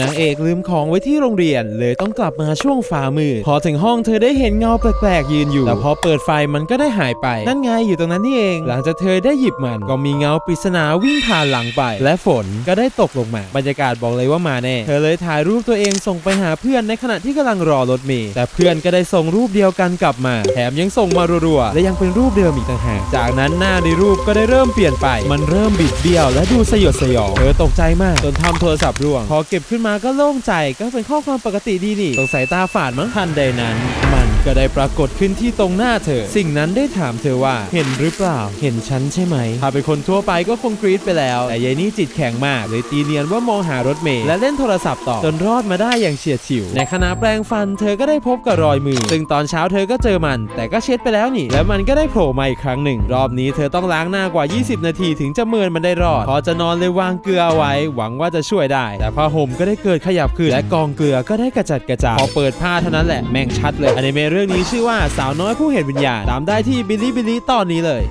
นางเอกลืมของไว้ที่โรงเรียน เลยต้องกลับมาช่วงฟ้ามืดพอถึงห้องเธอได้เห็นเงาแปลกๆยืนอยู่ แต่พอเปิดไฟมันก็ได้หายไป นั่นไงอยู่ตรงนั้นนี่เอง หลังจากเธอได้หยิบมัน ก็มีเงาปริศนาวิ่งผ่านหลังไป และฝนก็ได้ตกลงมา บรรยากาศบอกเลยว่ามาแน่ เธอเลยถ่ายรูปตัวเองส่งไปหาเพื่อนในขณะที่กำลังรอรถเมล์แต่เพื่อนก็ได้ส่งรูปเดียวกันกลับมา แถมยังส่งมารัวๆและยังเป็นรูปเดิมอีกต่างหากจากนั้นหน้าในรูปก็ได้เริ่มเปลี่ยนไป มันเริ่มบิดเบี้ยวและดูสยดสยอง เธอตกใจมากจนทำโทรศัพท์ร่วง พอเก็บขึ้นมาก็โล่งใจก็เป็นข้อความปกติดีนี่สงสัยตาฝาดมั้งทันใดนั้น มันก็ได้ปรากฏขึ้นที่ตรงหน้าเธอ สิ่งนั้นได้ถามเธอว่าเห็นหรือเปล่า เห็นฉันใช่ไหมถ้าเป็นคนทั่วไปก็คงกรี๊ดไปแล้ว แต่ยายนี่จิตแข็งมากเลยตีเนียนว่ามองหารถเมล์และเล่นโทรศัพท์ต่อจนรอดมาได้อย่างเฉียดฉิว ในขณะแปลงฟันเธอก็ได้พบกับรอยมือ ซึ่งตอนเช้าเธอก็เจอมัน แต่ก็เช็ดไปแล้วนี่ แล้วมันก็ได้โผล่มาอีกครั้งหนึ่ง รอบนี้เธอต้องล้างหน้ากว่า 20 นาทีถึงจะเมินมันได้รอด พอจะนอนเลยวางเกลือไว้ หวังว่าจะช่วยได้ แต่ผ้าห่มก็ได้เกิดขยับขึ้นและกองเกลือก็ได้กระจัดกระจายพอเปิดผ้าเท่านั้นแหละแม่งชัดเลยอนิเมะเรื่องนี้ชื่อว่าสาวน้อยผู้เห็นวิญญาณตามได้ที่บิลลี่บิลลี่ตอนนี้เลย